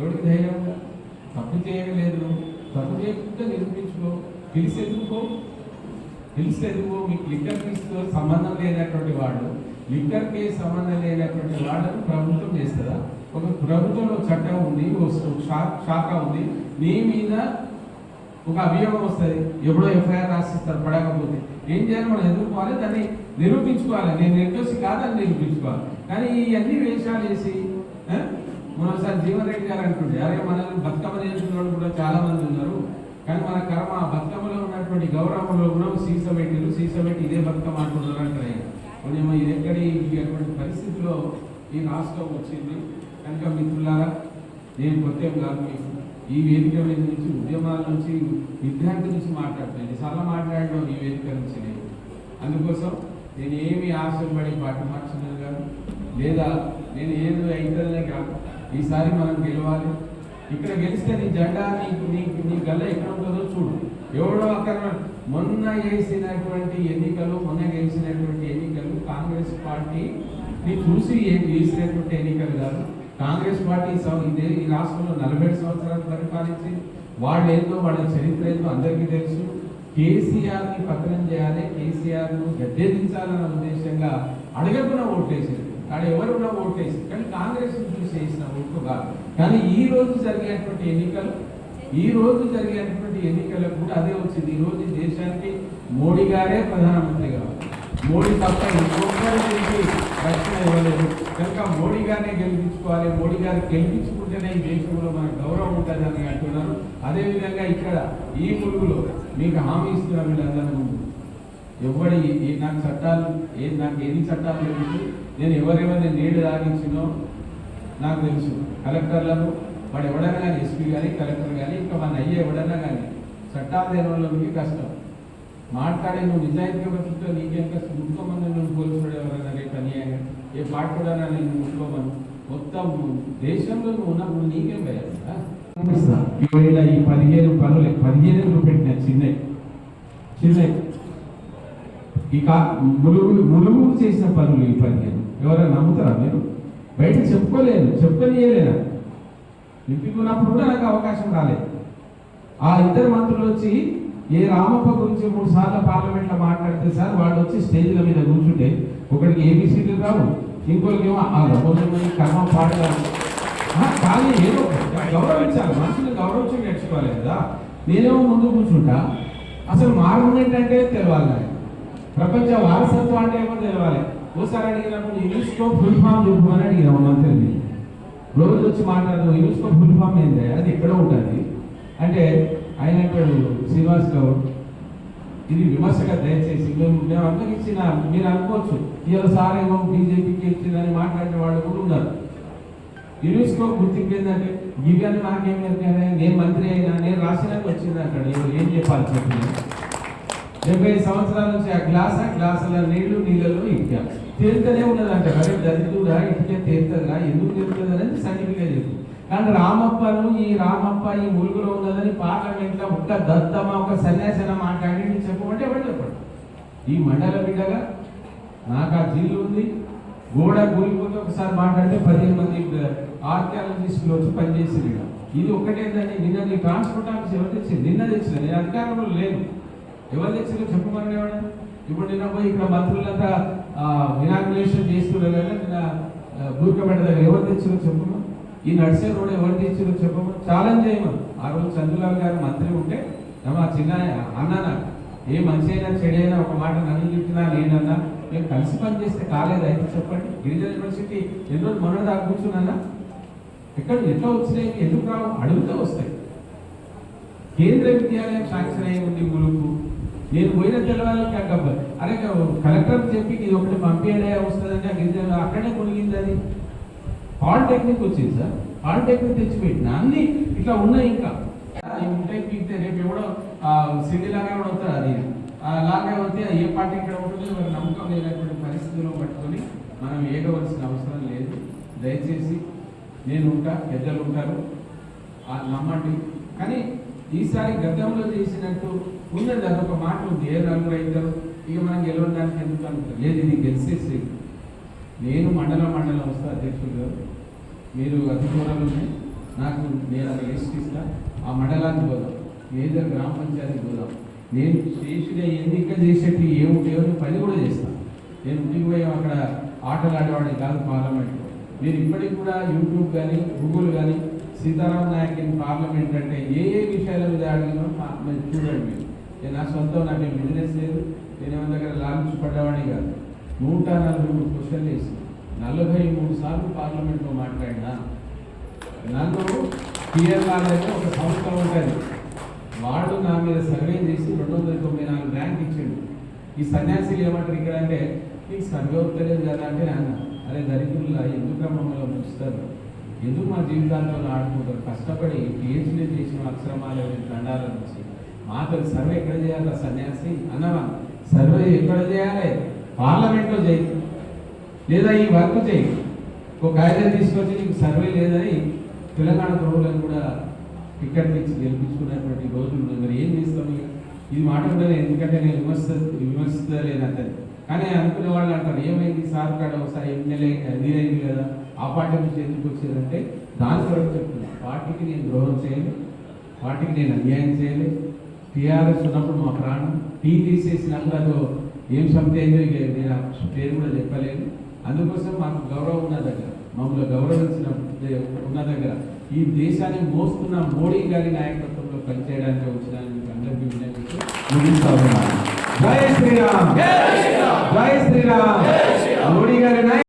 ఎవరికి ధైర్యం? ఉందా? తప్పు చేయలేదు తప్పు చేయకుండా నిరూపించుకో? తెలిసి ఎదుర్కో తెలిసి ఎదుర్కో మీకు లిక్కర్ కేసుతో సంబంధం లేనటువంటి వాడు లిక్కర్ కేసు సంబంధం లేనటువంటి వాళ్ళను ప్రభుత్వం చేస్తుందా? ఒక ప్రభుత్వంలో చట్టం ఉంది శాఖ ఉంది. నీ మీద ఒక అభియోగం వస్తుంది. ఎప్పుడో ఎఫ్ఐఆర్ రాసిస్తారు పడకపోతే. ఏం చేయాలి? మనం ఎదుర్కోవాలి. దాన్ని నిరూపించుకోవాలి. నేను నిర్దోషి కాదని నిరూపించుకోవాలి. కానీ ఇవన్నీ వేషాలు వేసి ఆ, మనోసారి జీవన్ రెడ్డి గారు అంటుండే అరే మనల్ని బతుకమ్మ నేర్చుకున్న వాళ్ళు కూడా చాలా మంది ఉన్నారు కానీ మన కర్మ బతుకమ్మలో ఉన్నటువంటి గౌరవంలో కూడా సీస పెట్టిరు సీస పెట్టి ఇదే బతుకమ్మ అంటున్నారు అంటే ఆయన. కొంచెం ఇది ఎక్కడి ఈ అటువంటి పరిస్థితిలో ఈ రాష్ట్రం వచ్చింది. కనుక మిత్రులారా నేను కొత్త కాదు మీకు ఈ వేదిక మీద నుంచి ఉద్యమాల నుంచి విద్యార్థి నుంచి మాట్లాడుతున్నాను ఎన్నిసార్లు మాట్లాడడం ఈ వేదిక నుంచి నేను. అందుకోసం నేను ఏమి ఆశపడి పార్టీ మార్చినది కాదు లేదా నేను ఏదో అవుతుందనే కాదు ఈసారి మనం గెలవాలి. ఇక్కడ గెలిస్తే నీ జెండా నీకు నీ నీ గల్ల ఎక్కడ ఉంటుందో చూడు. ఎవడో అక్కడ మొన్న వేసినటువంటి ఎన్నికలు మొన్న గెలిచినటువంటి ఎన్నికలు కాంగ్రెస్ పార్టీని చూసి గెలిచినటువంటి ఎన్నికలు కాదు. కాంగ్రెస్ పార్టీ ఇదే ఈ రాష్ట్రంలో నలభై సంవత్సరాలు పరిపాలించి వాళ్ళు ఏందో వాళ్ళ చరిత్ర ఏందో అందరికీ తెలుసు. కేసీఆర్ని పతనం చేయాలి కేసీఆర్ను గద్దె గద్దెదించాలన్న ఉద్దేశంగా అడగకుండా ఓట్లేసారు కానీ ఎవరు కూడా ఓట్లేసి కానీ కాంగ్రెస్ చూసి వేసిన ఓట్లు కాదు. కానీ ఈ రోజు జరిగేటువంటి ఎన్నికలు ఈ రోజు జరిగేటువంటి ఎన్నికలకు కూడా అదే వచ్చింది. ఈ రోజు దేశానికి మోడీ గారే ప్రధానమంత్రి కావాలి. మోడీ తప్ప ఇంకొకరికి రక్షణ ఇవ్వలేదు. కనుక మోడీ గారినే గెలిపించుకోవాలి. మోడీ గారు గెలిపించుకుంటేనే ఈ దేశంలో మనకు గౌరవం ఉంటుందని అని అంటున్నారు. అదేవిధంగా ఇక్కడ ఈ ములుగులో మీకు హామీ ఇస్తున్నారు వీళ్ళందరూ ముందు. ఎవడి నాకు చట్టాలు ఏ నాకు ఎన్ని చట్టాలు తెలుసు? నేను ఎవరెవరిని నీళ్ళు తాగించినో నాకు తెలుసు. కలెక్టర్లను వాడు ఎవడన్నా కానీ ఎస్పీ కానీ కలెక్టర్ కానీ ఇంకా మన అయ్యే ఎవడన్నా కానీ చట్టాలు దేని కష్టం. మాట్లాడే నువ్వు నిజాయితీగా బతుకుతో నీకేం కష్టం? ముట్టుకోమని నువ్వు పోలీసుడు ఎవరన్నా రేపు అన్యాయంగా? ఏ పాట కూడా నేను ముట్టుకోమను. మొత్తం దేశంలో నువ్వు ఉన్నప్పుడు నీకేం భయం ఈ పదిహేను పనులే పదిహేను పెట్టిన చిన్నవి. చిన్నవి. చిన్న ఇక ములుగు ములుగు చేసిన పనులు ఈ పదిహేను ఎవరైనా నమ్ముతారా మీరు? బయట చెప్పుకోలేను చెప్పనియలేనా నింపుకున్నప్పుడు కూడా నాకు అవకాశం రాలేదు ఆ ఇద్దరు మంత్రులు వచ్చి ఏ రామప్ప గురించి మూడు సార్లు పార్లమెంట్లో మాట్లాడితే సార్ వాళ్ళు వచ్చి స్టేజ్ల మీద కూర్చుంటే ఒకరికి ఏబిసిడీలు రావు ఇంకోరికి ఏమో ఆ రమోజమని కర్మ పాడగారు కానీ ఏదో గౌరవించాలి మనుషులు గౌరవించి నేర్చుకోవాలి కదా. నేనేమో ముందు కూర్చుంటా. అసలు మార్గం ఏంటంటే తెలవాలి నాకు. ప్రపంచ వారసత్వం అంటే ఏమో తెలవాలి. ఓసారి అడిగినప్పుడు యునెస్కో ఫుల్ ఫామ్ చెప్పమని అడిగిన తెలియదు రోజు వచ్చి మాట్లాడదు యునెస్కో ఫుల్ ఫామ్ ఏంటి అది ఎక్కడ ఉంటుంది అంటే ఆయన అంటాడు శ్రీనివాస్ గౌడ్ ఇది విమర్శగా దయచేసి మేము మేము అందరికి ఇచ్చిన మీరు అనుకోవచ్చు ఇవాళ సార్ ఏమో బీజేపీకి ఇచ్చిందని మాట్లాడిన వాళ్ళు కూడా ఉన్నారు. యునెస్కో గుర్తింపు ఏంటంటే ఇవన్నీ నాకేం ఎరకనే? నేను మంత్రి అయినా నేను రాసినాక వచ్చింది అక్కడ ఏం చెప్పాలి చెప్పి డెబ్బై సంవత్సరాల నుంచి ఆ గ్లాస్ ఆ గ్లాసుల నీళ్ళు నీళ్ళలో ఇటుక తేలుతూనే ఉన్నది అంట అరే దరిద్రుడా ఇటుక తేలుతుందా? ఎందుకు తేలుతుంది అనేది సైంటిఫిక్గా చెప్పి. కానీ రామప్పను ఈ రామప్ప ఈ ములుగులో ఉన్నదని పార్లమెంట్లో ఒక్క దత్తమ్మ ఒక సన్యాసన మాట్లాడి చెప్పమంటే ఎవరు చెప్పండి ఈ మండల బిడ్డగా నాకు ఆ జిల్లు ఉంది. గోడ కూలిపోతే ఒకసారి మాట్లాడితే పదిహేను మంది ఆర్కియాలజిస్టులు వచ్చి పనిచేసింది ఇది ఒకటేందండి నిన్న నీ ట్రాన్స్పోర్ట్ ఆఫీస్ ఎవరు తెచ్చింది? నిన్న తెచ్చింది? నేను అధికారంలో లేదు ఎవరు తెచ్చిందో చెప్పమని ఇప్పుడు నిన్న పోయి ఇక్కడ మంత్రులంతా ఇనాగ్రేషన్ చేస్తున్నారు కదా నిన్న బూర్కపేట దగ్గర ఎవరు తెచ్చిందో చెప్పమా ఈ నడిసే రోడ్ ఎవరు తెచ్చిందో చెప్పమా ఛాలెంజ్ చేయమని. ఆ రోజు చంద్రలాల్ గారు మంత్రి ఉంటే మా చిన్న అన్న ఏ మంచి అయినా చెడైనా ఒక మాట నన్ను చెప్పినా నేనన్నా మేము కలిసి పనిచేస్తే కాలేదు అయితే చెప్పండి. గిరిజన యూనివర్సిటీ ఎన్నో మొన్న దాకా కూర్చున్నా ఎక్కడ ఎట్లా వచ్చినాయి? ఎందుకు రావు? అడుగుతూ వస్తాయి. కేంద్ర విద్యాలయం శాంక్షన్ అయి ఉంది గురువు నేను పోయిన తెలవాలని కాకపోతే అరే కలెక్టర్ చెప్పి ఇది ఒకటి పంపించడే వస్తుందంటే ఆ గిరిజన అక్కడే కొనిగింది అది. పాలిటెక్నిక్ వచ్చింది సార్. పాలిటెక్నిక్ తెచ్చిపెట్టిన. అన్ని ఇట్లా ఉన్నాయి ఇంకా. ఉంటాయి పీకితే రేపు ఎవడో సిటీ లాగా కూడా అవుతారు అది. ఆ లాగా అయితే ఏ పార్టీ ఇక్కడ ఉంటుందో మరి నమ్మకం లేనటువంటి పరిస్థితుల్లో పట్టుకొని మనం ఏడవలసిన అవసరం లేదు. దయచేసి నేను ఉంటా పెద్దలు ఉంటారు. నమ్మండి. కానీ ఈసారి గతంలో చేసినట్టు ఉన్నది అదొక మాట ఉంది. ఏ రంగు అవుతారు ఇక మనం గెలవడానికి ఎందుకు అనుకుంటారు లేదు ఇది గెలిచేసి నేను మండలం మండలం వస్తా అధ్యక్షుడు గారు. మీరు అతి దూరంలోనే నాకు నేను అది లిస్ట్ ఇస్తా. ఆ మండలానికి పోదాం. లేదా గ్రామ పంచాయతీకి పోదాం. నేను చేసిన ఎన్నిక చేసేటి ఏముంటాయో పని కూడా చేస్తాను నేను ఇంటికి పోయి అక్కడ ఆటలు ఆడేవాడిని కాదు పార్లమెంట్లో. నేను ఇప్పటికి కూడా యూట్యూబ్ కానీ గూగుల్ కానీ సీతారాం నాయక్ ఇన్ పార్లమెంట్ అంటే ఏ ఏ విషయాల మీద అడిగినా చూడండి నేను నా సొంతం నాకు ఏం బిజినెస్ లేదు. నేను ఏమైనా దగ్గర లాంచ్ పడ్డవాడిని కాదు. నూట నలభై మూడు క్వశ్చన్లు వేసి నలభై మూడు సార్లు పార్లమెంట్లో మాట్లాడినా. నన్ను పిఎల్ఆర్ అయితే ఒక సంస్థ ఉంటుంది. వాడు నా మీద సర్వే చేసి రెండు వందల తొంభై నాలుగు ర్యాంక్ ఇచ్చిండు. ఈ సన్యాసిలు ఏమంటారు ఇక్కడ అంటే నీకు సర్వే అవుతలేదు కదా అంటే అన్న అరే దరిద్రుల ఎందుకు మమ్మల్ని ఉంచుతారు ఎందుకు మా జీవితాల్లో ఆడుకుంటారు? కష్టపడి పిహెచ్డీ చేసిన అక్షరమాల దండాల నుంచి మాతలు సర్వే ఎక్కడ చేయాలా సన్యాసి? అన్నవా సర్వే ఎక్కడ చేయాలి? పార్లమెంట్లో చేయి. లేదా ఈ వర్క్ చేయి. ఒక కాగితం తీసుకొచ్చి నీకు సర్వే లేదని తెలంగాణ ప్రభుత్వం కూడా టికెట్ ఇచ్చి గెలిపించుకున్నటువంటి రోజులు మరి ఏం చేస్తాం ఇది మాట కూడా ఎందుకంటే నేను విమర్శ విమర్శిస్తలేను అంతది కానీ అనుకునే వాళ్ళు అంటారు ఏమైంది సార్ కాడ ఒకసారి ఎమ్మెల్యే నీరైంది కదా ఆ పార్టీ నుంచి ఎందుకు వచ్చేదంటే దాని కొరకు చెప్తున్నా పార్టీకి నేను ద్రోహం చేయను పార్టీకి నేను అన్యాయం చేయను టీఆర్ఎస్ ఉన్నప్పుడు మా ప్రాణం టీ తీసేసినప్పుడు అదో ఏం సంతేందో నేను ఆ పేరు కూడా చెప్పలేను. అందుకోసం మాకు గౌరవం ఉన్న దగ్గర మమ్మల్ని గౌరవించిన ఉన్న దగ్గర ఈ దేశాన్ని మోస్తున్న మోడీ గారి నాయకత్వంలో పనిచేయడానికి వచ్చిన మీకు అందరికీ విన్నవిస్తూ ముగిస్తా ఉన్నాను జై శ్రీరామ్. జై శ్రీరామ్ మోడీ గారి నాయకత్వం